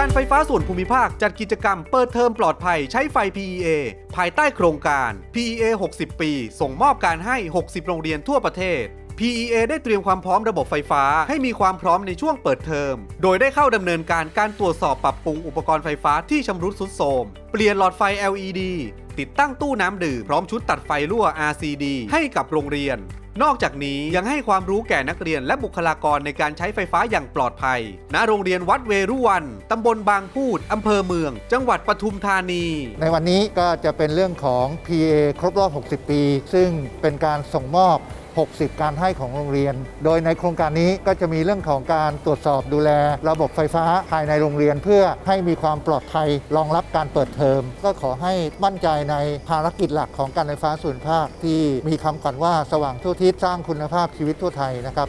การไฟฟ้าส่วนภูมิภาคจัดกิจกรรมเปิดเทอมปลอดภัยใช้ไฟ PEA ภายใต้โครงการ PEA 60 ปี ส่งมอบการให้ 60 โรงเรียนทั่วประเทศ PEA ได้เตรียมความพร้อมระบบไฟฟ้า ให้มีความพร้อมในช่วงเปิดเทอม โดยได้เข้าดำเนินการการตรวจสอบปรับปรุงอุปกรณ์ไฟฟ้าที่ชำรุดทรุดโทรม เปลี่ยนหลอดไฟ LED ติดตั้งตู้น้ำดื่มพร้อมชุดตัดไฟรั่ว RCD ให้กับโรงเรียน นอกจากนี้ยังให้ความรู้แก่นักเรียนและบุคลากรในการใช้ไฟฟ้าอย่างปลอดภัย ณ โรงเรียนวัดเวรุวัน ตำบลบางพูด อำเภอเมือง จังหวัดปทุมธานี ในวันนี้ก็จะเป็นเรื่องของ PA ครบรอบ 60 ปี ซึ่งเป็นการส่งมอบ 60 การให้ของโรงเรียน โดยในโครงการนี้ก็จะมีเรื่องของการตรวจสอบดูแล ระบบไฟฟ้าภายในโรงเรียน เพื่อให้มีความปลอดภัยรองรับการเปิดเทอม ก็ขอให้มั่นใจในภารกิจหลักของการไฟฟ้าส่วนภาคที่มีคำขวัญว่าสว่างทั่วทิศสร้างคุณภาพชีวิตทั่วไทยนะครับ